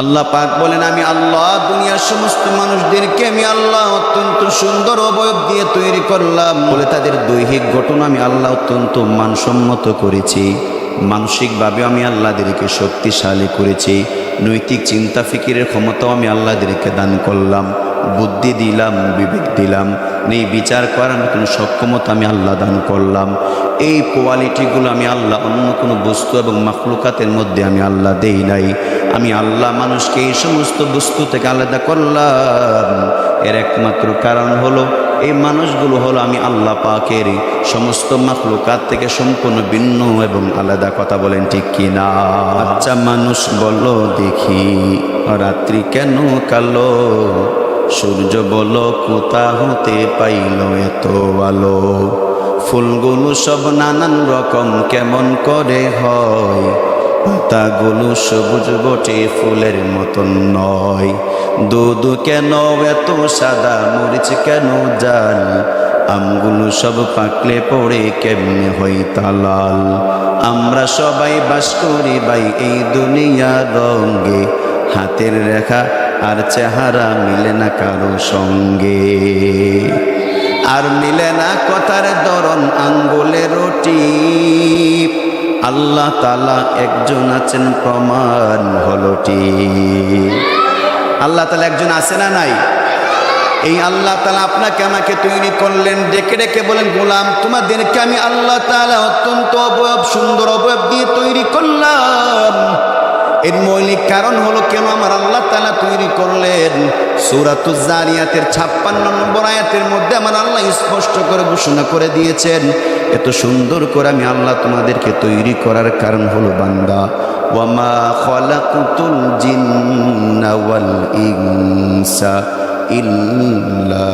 আল্লাহ পাক বলেন, আমি আল্লাহ, দুনিয়ার সমস্ত মানুষদেরকে আমি আল্লাহ অত্যন্ত সুন্দর অবয়ব দিয়ে তৈরি করলাম। বলে তাদের দৈহিক গঠন আমি আল্লাহ অত্যন্ত মানসম্মত করেছি। মানসিকভাবে আমি আল্লাহদেরকে শক্তিশালী করেছি। নৈতিক চিন্তা ফিকিরের ক্ষমতাও আমি আল্লাহদেরকে দান করলাম। বুদ্ধি দিলাম, বিবেক দিলাম। নেই বিচার করার মতন সক্ষমতা আমি আল্লাহ দান করলাম। এই কোয়ালিটিগুলো আমি আল্লাহ অন্য কোনো বস্তু এবং মাখলুকাতের মধ্যে আমি আল্লাহ দেই নাই। আমি আল্লাহ মানুষকে এই সমস্ত বস্তু থেকে আলাদা করলাম। এর একমাত্র কারণ হলো, এই মানুষগুলো হলো আমি আল্লাহ পাকের সমস্ত মাখলুকাত থেকে সম্পূর্ণ ভিন্ন এবং আলাদা কথা বলেন ঠিক কি না আচ্ছা মানুষ বলো দেখি, রাত্রি কেন কালো? সূর্য বলো, কোথা হতে পাইল এত আলো? ফুলগুলো সব নানান রকম কেমন করে হয়? পাতাগুলো সবুজ বটে, ফুলের মতন নয়। দুধ কেন এত সাদা, মরিচ কেন জাল? আমগুলো সব পাকলে পড়ে কেমনে হই তালাল? আমরা সবাই বাস করি ভাই এই দুনিয়া রঙ্গে হাতের রেখা আর চেহারা মিলে না কারও সঙ্গে। আর মিলে না কথার দরন আঙ্গুলের টিপ আল্লাহ তালা একজন আছেন প্রমাণ হলটি। আল্লাহ তালা একজন আছে না নাই? এই আল্লাহ তালা আপনাকে, আমাকে তৈরি করলেন, ডেকে ডেকে বলেন, গোলাম, তোমাদেরকে আমি আল্লাহ তালা অত্যন্ত অবয়ব, সুন্দর অবয়ব দিয়ে তৈরি করলাম। এর মৌলিক কারণ হলো কেন আমার আল্লাহ তালা তৈরি করলেন? সুরাতুজারিয়াতের ছাপ্পান্ন নম্বর আয়াতের মধ্যে আমার আল্লাহ স্পষ্ট করে ঘোষণা করে দিয়েছেন এত সুন্দর করে আমি আল্লাহ তোমাদেরকে তৈরি করার কারণ হলো বান্দা। ওয়ামা খলাকুতুল জিন্না ইনসা ইল্লা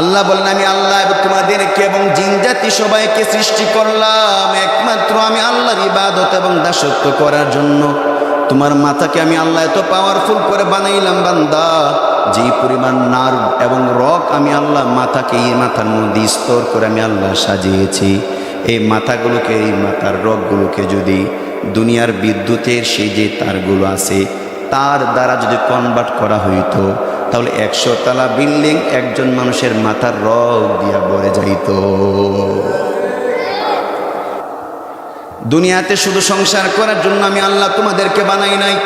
আল্লাহ বলেন, আমি আল্লাহ তোমাদেরকে এবং জিনজাতি সবাইকে সৃষ্টি করলাম। একমাত্র আমি আল্লাহর ইবাদত এবং দাসত্ব করার জন্য। তোমার মাথাকে আমি আল্লাহ এত পাওয়ারফুল করে বানাইলাম, বান্দা। যে পরিমাণ নার্ভ এবং রক আমি আল্লাহ মাথাকে এই মাথার মধ্যে স্তর করে আমি আল্লাহ সাজিয়েছি। এই মাথাগুলোকে, এই মাথার রকগুলোকে যদি দুনিয়ার বিদ্যুতের সেই যে তারগুলো আছে, তার দ্বারা যদি কনভার্ট করা হইতো, তাহলে একশো তালা বিল্ডিং একজন মানুষের মাথার রগ দিয়া ভরে যাইত। দুনিয়াতে শুধু সংসার করার জন্য আমি আল্লাহ তোমাদেরকে বানাই নাই।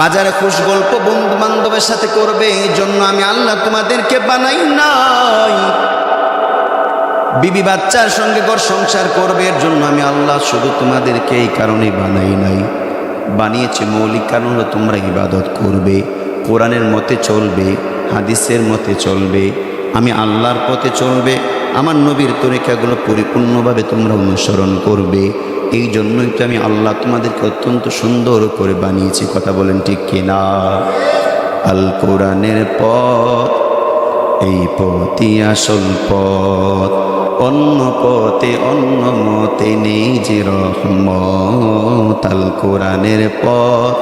বাজারে খুশ গল্প বন্ধু বান্ধবের সাথে করবে, এই জন্য আমি আল্লাহ তোমাদেরকে বানাই নাই। বিবি বাচ্চার সঙ্গে ঘর সংসার করবে, এর জন্য আমি আল্লাহ শুধু তোমাদেরকে এই কারণে বানাই নাই। বানিয়েছে মৌলিক কারণ তোমরা ইবাদত করবে, কোরআনের মতে চলবে, হাদিসের মতে চলবে আমি আল্লাহর পথে চলবে, আমার নবীর তরিকাগুলো পরিপূর্ণভাবে তোমরা অনুসরণ করবে। এই জন্যই তো আমি আল্লাহ তোমাদেরকে অত্যন্ত সুন্দর করে বানিয়েছি, কথা বলেন ঠিক কিনা? আল কোরআনের পথ, এই পথই আসল পথ। অন্য পথে অন্য মতে নেই যে রহমত। আল কোরআনের পথ,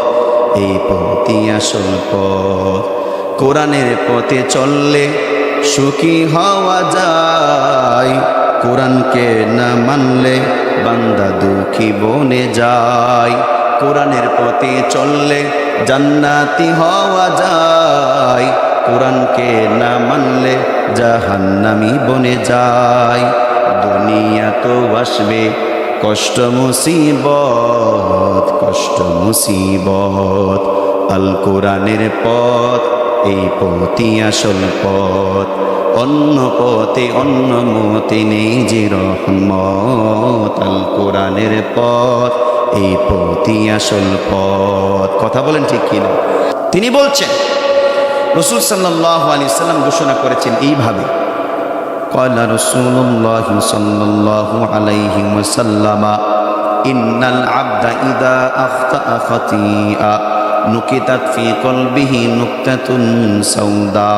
এই পথই আসল পথ। কোরআনের পথে চললে সুখী হওয়া যায়। কোরআনকে না মানলে বান্দা দুঃখী বনে যায়। কোরআনের পথে চললে জান্নাতি হওয়া যায়। কোরআনকে না মানলে জাহান্নামি বনে যায়। দুনিয়া তো আসবে কষ্ট মুসিবত কষ্ট মুসিবত। আল কোরআনের পথ এই পথই আসল পথ। অন্য পথে অন্য মতে নেই যে রহমত আল কোরআনের পথ, এই পথই আসল পথ। কথা বলেন ঠিক কিনা? তিনি বলছেন, রসুল সাল্লাহ আলি সাল্লাম ঘোষণা করেছেন এইভাবে কয়লা রসুল্লাহ সাল্লাহ আলাইহি সাল্লামা ইন্নাল আব্দা ইদা আফতি নুকিতাত ফি কলবিহি নুক্তাতুন সাউদা।